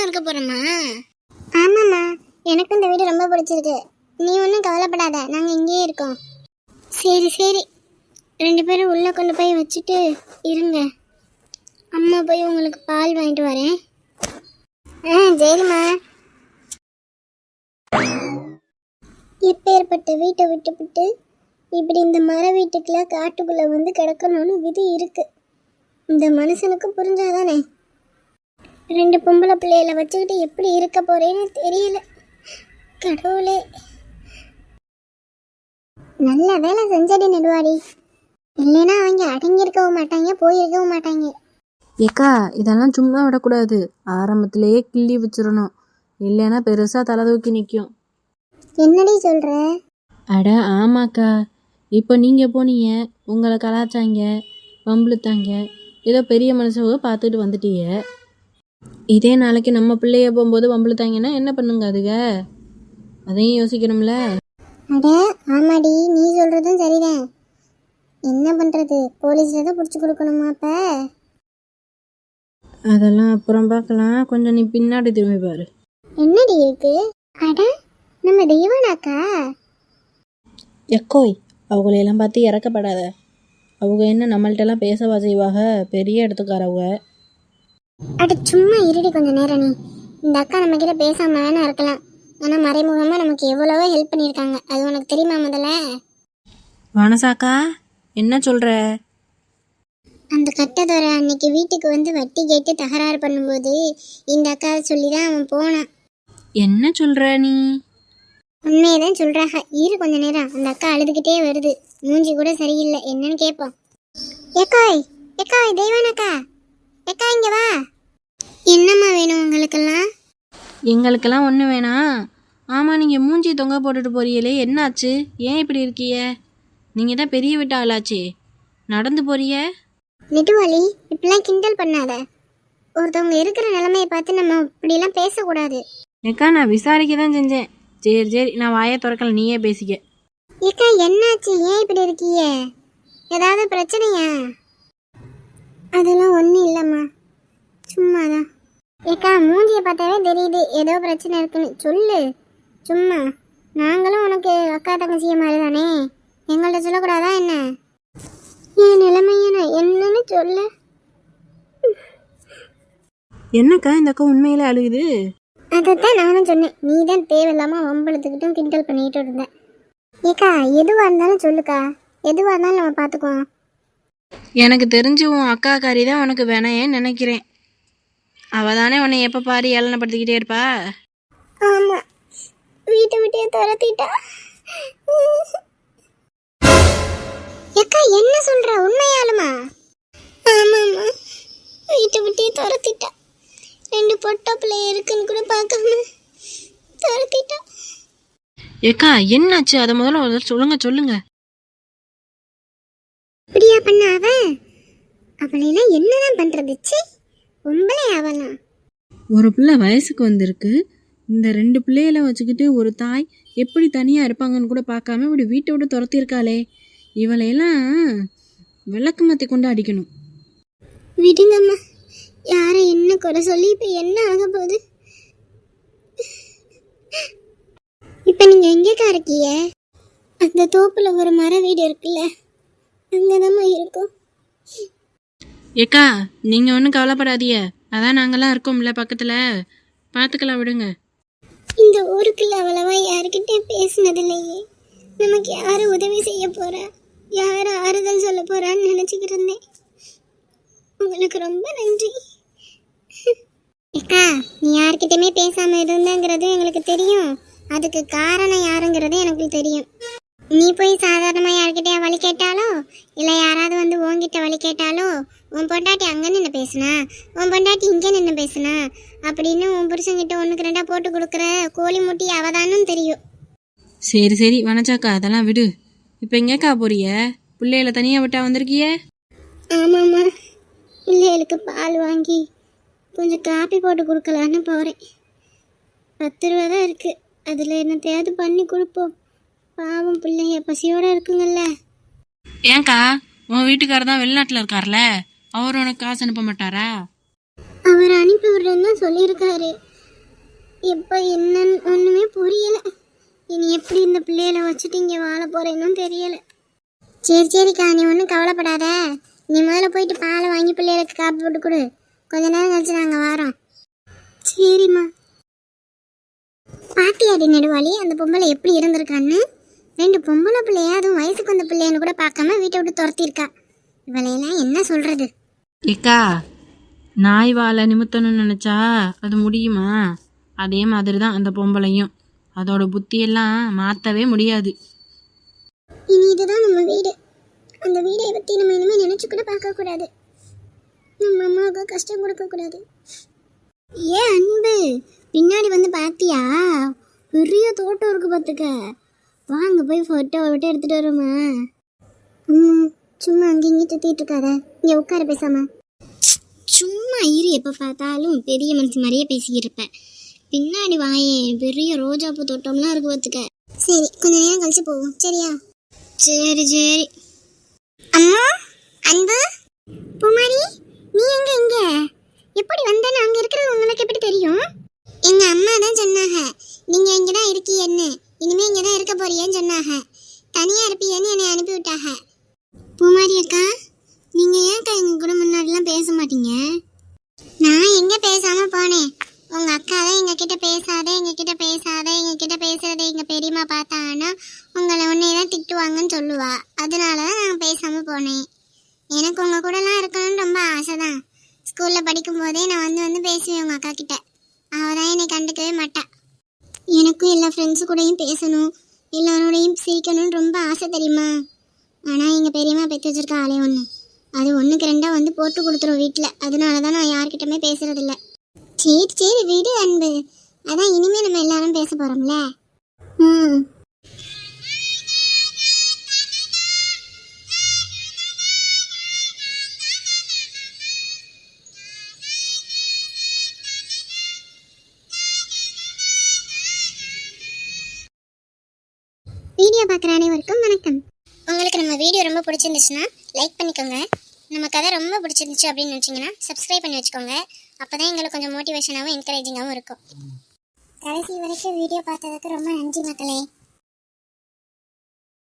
தான் இருக்க போகிறோமா ஆமாம்மா. எனக்கும் இந்த வீடு ரொம்ப பிடிச்சிருக்கு. நீ ஒன்றும் கவலைப்படாத. நாங்கள் இங்கேயே இருக்கோம். சரி சரி. ரெண்டு பேரும் உள்ளே கொண்டு போய் வச்சுட்டு இருங்க. அம்மா போய் உங்களுக்கு பால் வாங்கிட்டு வரேன். ஆ சரிம்மா. எப்பேற்பட்ட வீட்டை விட்டுவிட்டு இப்படி இந்த மர வீட்டுக்குள்ள காட்டுக்குள்ள வந்து கிடக்கணும்னு விதி இருக்கு. இந்த மனுஷனுக்கு புரிஞ்சாதானே? ரெண்டு பொம்பளை பிள்ளைகளை வச்சுக்கிட்டு எப்படி இருக்க போறேன்னு தெரியல. கடவுளே. நல்ல வேலை செஞ்சடி நெடுவாடி. இல்லைன்னா அவங்க அடங்கியிருக்கவும் மாட்டாங்க போயிருக்கவும் மாட்டாங்க. ஏக்கா இதெல்லாம் சும்மா விடக்கூடாது. ஆரம்பத்திலேயே கிள்ளி வச்சிடணும். இல்லைன்னா பெருசாக தலை தூக்கி நிற்கும் என்னடி சொல்ற? அட ஆமாக்கா. இப்போ நீங்கள் போனீங்க உங்களை கலாச்சாங்க வம்பிழுத்தாங்க ஏதோ பெரிய மனுஷவோ பார்த்துட்டு வந்துட்டீங்க. இதே நாளைக்கு நம்ம பிள்ளைய போகும்போது வம்பிழுத்தாங்கன்னா என்ன பண்ணுங்க அதுக? அதையும் யோசிக்கணும்ல? அட ஆமாடி நீ சொல்றதும் சரிதான். என்ன பண்றது? போலீஸ்ல தான் பிடிச்சி கொடுக்கணுமா அப்ப? அதெல்லாம் அப்புறம் பார்க்கலாம். கொஞ்சம் நீ பின்னாடி திரும்பி பாரு. என்னடி இருக்கு? அட நம்ம தெய்வானாக்கா? எக்கோய் அவங்களையெல்லாம் பார்த்து இறக்கப்படாத. அவங்க என்ன நம்மள்ட்டெல்லாம் பேசவா செய்வாக? பெரிய இடத்துக்காரவங்க. அட சும்மா இருடி கொஞ்ச நேரம் நீ. இந்த அக்கா நம்ம கிட்ட பேசாம வேணா இருக்கலாம். ஆனா மறைமுகமா நமக்கு எவ்வளவோ ஹெல்ப் பண்ணியிருக்காங்க. அது உனக்கு தெரியுமா முதல்ல? வனசாக்கா என்ன சொல்கிற அந்த கட்டதோர அன்னைக்கு வீட்டுக்கு வந்து வட்டி கேட்டு தகராறு பண்ணும்போது இந்த அக்கா சொல்லி தான் அவன் போனான். என்ன சொல்கிற நீ? உண்மையை தான் சொல்றாங்க இரு கொஞ்ச நேரம். அந்த அக்கா அழுதுகிட்டே வருது. மூஞ்சி கூட சரியில்லை. என்னன்னு கேட்போம். ஏக்காய் ஏக்காய் தெய்வானக்கா. ஏக்கா இங்க வா. என்னம்மா வேணும் உங்களுக்கெல்லாம்? எங்களுக்கெல்லாம் ஒன்று வேணாம் ஆமாம் நீங்கள் மூஞ்சி தொங்க போட்டுட்டு போறீங்களே என்னாச்சு? ஏன் இப்படி இருக்கீங்க? நீங்கள் தான் பெரிய வீட்டு ஆளாச்சே. நடந்து போறிய நெடுவாளி இப்படிலாம் கிண்டல் பண்ணாத. ஒருத்தவங்க இருக்கிற நிலைமையை பார்த்து நம்ம இப்படிலாம் பேசக்கூடாது. ஏக்கா நான் விசாரிக்க தான் செஞ்சேன். சரி சரி நான் வாயை திறக்கல நீயே பேசிக்க. ஏக்கா என்னாச்சு? ஏன் இப்படி இருக்கீங்க? ஏதாவது பிரச்சனையா? அதெல்லாம் ஒன்றும் இல்லைம்மா. சும்மாதான். ஏக்கா மூஞ்சியை பார்த்தாவே தெரியுது ஏதோ பிரச்சனை இருக்குன்னு. சொல்லு. சும்மா. நாங்களும் உனக்கு அக்கா தங்கச்சிய மாதிரி தானே எங்கள்கிட்ட சொல்லக்கூடாதா என்ன? என் நிலைமைய நான் என்னன்னு சொல்ல. என்னக்கா இந்த அக்கா உண்மையிலே அழுகுது? அதைத்தான் நானும் சொன்னேன். நீ தான் தேவையில்லாமல் வம்பளத்துக்கிட்டும் கிண்டல் பண்ணிட்டு இருந்த. ஏக்கா எதுவாக இருந்தாலும் சொல்லுக்கா. எதுவாக இருந்தாலும் நம்ம பார்த்துக்குவோம். எனக்கு தெரிஞ்சு உன் அக்கா காரி தான் உனக்கு வேணையேன்னு நினைக்கிறேன். அவள் தானே உன்னை எப்போ பாரு ஏளனப்படுத்திக்கிட்டே இருப்பா? ஆமாம் வீட்டை விட்டே துரத்திட்டா. ஏக்கா என்ன சொல்ற? உண்மையாலுமா ஆமாம்மா வீட்டை விட்டே துரத்திட்டா. ரெண்டு பொட்டை பிள்ளை இருக்குன்னு கூட பார்க்காம துரத்திட்டா. ஏக்கா என்னாச்சு? அதை முதல்ல சொல்லுங்க சொல்லுங்க. இப்படியா பண்ண அவன் அவளையெல்லாம் என்னதான் பண்றது? ச்சே உங்களே அவனா ஒரு பிள்ளை வயசுக்கு வந்திருக்கு. இந்த ரெண்டு பிள்ளைகளை வச்சுக்கிட்டு ஒரு தாய் எப்படி தனியாக இருப்பாங்கன்னு கூட பார்க்காம இப்படி வீட்டை விட்டு துரத்திருக்காளே. இவளையெல்லாம் விளக்கு மாற்றி கொண்டு அடிக்கணும். விடுங்கம்மா. யாரை என்ன குறை சொல்லி இப்போ என்ன ஆக போகுது? இப்போ நீங்க எங்கேக்கா இருக்கீங்க? அந்த தோப்புல ஒரு மர வீடு இருக்குல்ல? அங்கதாம்மா இருக்கும். ஏக்கா நீங்கள் ஒன்றும் கவலைப்படாதீய அதான் நாங்களாம் இருக்கோம்ல பக்கத்தில். பார்த்துக்கலாம் விடுங்க. இந்த ஊருக்குள்ள அவ்வளவா யாருக்கிட்டே பேசினது இல்லையே நமக்கு யாரு உதவி செய்ய போறா? யாரு ஆறுதல் சொல்ல போறான்னு நினைச்சுக்கிட்டு இருந்தேன். உங்களுக்கு ரொம்ப நன்றி. அக்கா நீ யார்கிட்டயுமே பேசாம இருந்தங்கிறது எங்களுக்கு தெரியும். அதுக்கு காரணம் யாருங்கிறது எனக்கு தெரியும். நீ போய் சாதாரணமா யார்கிட்டயா வழி கேட்டாலோ? இல்ல யாராவது வந்து உன்கிட்ட வழி கேட்டாலோ உன் பொண்டாட்டி அங்க நின்று பேசுனா? உன் பொண்டாட்டி இங்க நின்று பேசுனா? அப்படின்னு உன் புருஷன்கிட்ட ஒண்ணுக்கு ரெண்டா போட்டு கொடுக்குற கோழி முட்டி அவதானும் தெரியும். சரி சரி வனச்சாக்கா அதெல்லாம் விடு. இப்போ எங்கேக்கா போறிய? பிள்ளைகளை தனியாக விட்டா வந்திருக்கிய? ஆமாம்மா. பிள்ளைகளுக்கு பால் வாங்கி கொஞ்சம் காப்பி போட்டு கொடுக்கலான்னு போகிறேன் பத்து ரூபா தான் இருக்குது அதில் என்னத்தையாவது பண்ணி கொடுப்போம். பாவம் பிள்ளைங்க பசியோடு இருக்குங்கல்ல. ஏன்க்கா உன் வீட்டுக்காரர் தான் வெளிநாட்டில் இருக்கார்ல? அவர் உனக்கு காசு அனுப்ப மாட்டாரா? அவர் அனுப்பி விடுறேன்னு சொல்லியிருக்காரு. இப்போ என்னன்னு ஒன்றுமே புரியல. இனி எப்படி இந்த பிள்ளைகளை வச்சுட்டு இங்கே வாழ போறேன்னு தெரியல. சரி சரிக்கா நீ ஒன்றும் கவலைப்படாத. நீ முதல்ல போயிட்டு பாலை வாங்கி பிள்ளைகளுக்கு காப்பி போட்டு கொடு. கொஞ்ச நேரம் கழிச்சு நாங்கள் வரோம். சரிம்மா. பாத்தியாடி நெடுவாளி அந்த பொம்பளை எப்படி இருந்திருக்கான்னு? ரெண்டு பொம்பளை பிள்ளைய அதுவும் வயசுக்கு வந்த பிள்ளைன்னு கூட பார்க்காம வீட்டை விட்டு துரத்திருக்கா இவளையெல்லாம் என்ன சொல்றது? ஏக்கா நாய் வாழை நிமித்தணும்னு நினச்சா அது முடியுமா? அதே மாதிரி தான் அந்த பொம்பளையும். அதோட புத்தியெல்லாம் மாற்றவே முடியாது. இனி இதுதான் நம்ம வீடு. அந்த வீடை பற்றி நம்ம இனிமேல் நினச்சி கூட பார்க்கக்கூடாது நம்ம அம்மாவுக்கு கஷ்டம் கொடுக்கக்கூடாது ஏ அன்பு? பின்னாடி வந்து பார்த்தியா பெரிய தோட்டம் இருக்கு பார்த்துக்க வாங்க போய் ஃபோட்டோ விட்டு எடுத்துகிட்டு வருமா? ம் சும்மா அங்கே இங்கே சுற்றிட்டு இருக்காத. இங்கே உட்கார பேசாம. சும்மா இரு எப்போ பார்த்தாலும் பெரிய மனுஷன் மாதிரியே பேசிக்கிட்டு இருப்பேன் பின்னாடி வாயேன் பெரிய ரோஜாப்பூ தோட்டம்லாம் இருக்கு பார்த்துக்க. சரி கொஞ்ச நேரம் கழிச்சு போவோம். சரியா? சரி சரி. அம்மா அன்பு பூமாரி நீ எங்க இங்க? எப்படி வந்தேன்னு அங்க இருக்கிறது உங்களுக்கு எப்படி தெரியும்? எங்க அம்மா தான் சொன்னாங்க. நீங்க இங்க தான் இருக்கீன்னு இனிமே இங்க தான் இருக்க போறியேன்னு சொன்னாங்க. தனியா இருப்பீன்னு என்னை அனுப்பி விட்டாங்க பூமாரி அக்கா நீங்க ஏன்க்கா எங்க கூட முன்னாடிலாம் பேச மாட்டீங்க? நான் எங்க பேசாம போனேன். உங்க அக்கா தான் எங்க கிட்ட பேசாத எங்க கிட்ட பேசாத எங்க கிட்ட பேசுறதை எங்க பெரியம்மா பார்த்தாங்கன்னா உங்களை உன்னை தான் திட்டுவாங்கன்னு சொல்லுவா. அதனால தான் நான் பேசாம போனேன். எனக்கு உங்க கூடலாம் இருக்கணும்னு ரொம்ப ஆசை தான் ஸ்கூல்ல படிக்கும் போதே நான் வந்து வந்து பேசுவேன் உங்க அக்கா கிட்ட. அவ தான் என்னை கண்டுக்கவே மாட்டா. எனக்கும் எல்லா ஃப்ரெண்ட்ஸு கூடயும் பேசணும் எல்லாரோடையும் சிரிக்கணும்னு ரொம்ப ஆசை தெரியுமா? ஆனால் எங்கள் பெரியம்மா பெற்று வச்சிருக்க ஆளே ஒன்று அது ஒன்றுக்கு ரெண்டாக வந்து போட்டு கொடுத்துரும் வீட்டில் அதனால தான் நான் யார்கிட்டமே பேசுகிறதில்ல சரி சரி விடு அன்பு. அதான் இனிமேல் நம்ம எல்லாரும் பேச போகிறோம்ல ம். வீடியோ பார்க்குற அனைவருக்கும் வணக்கம். உங்களுக்கு நம்ம வீடியோ ரொம்ப பிடிச்சிருந்துச்சுன்னா லைக் பண்ணிக்கோங்க. நம்ம கதை ரொம்ப பிடிச்சிருந்துச்சு அப்படின்னு நினச்சிங்கன்னா சப்ஸ்கிரைப் பண்ணி வச்சுக்கோங்க. அப்போ தான் எங்களுக்கு கொஞ்சம் மோட்டிவேஷனாகவும் என்கரேஜிங்காகவும் இருக்கும். கடைசி வரைக்கும் வீடியோ பார்த்ததுக்கு ரொம்ப நன்றி மக்களே.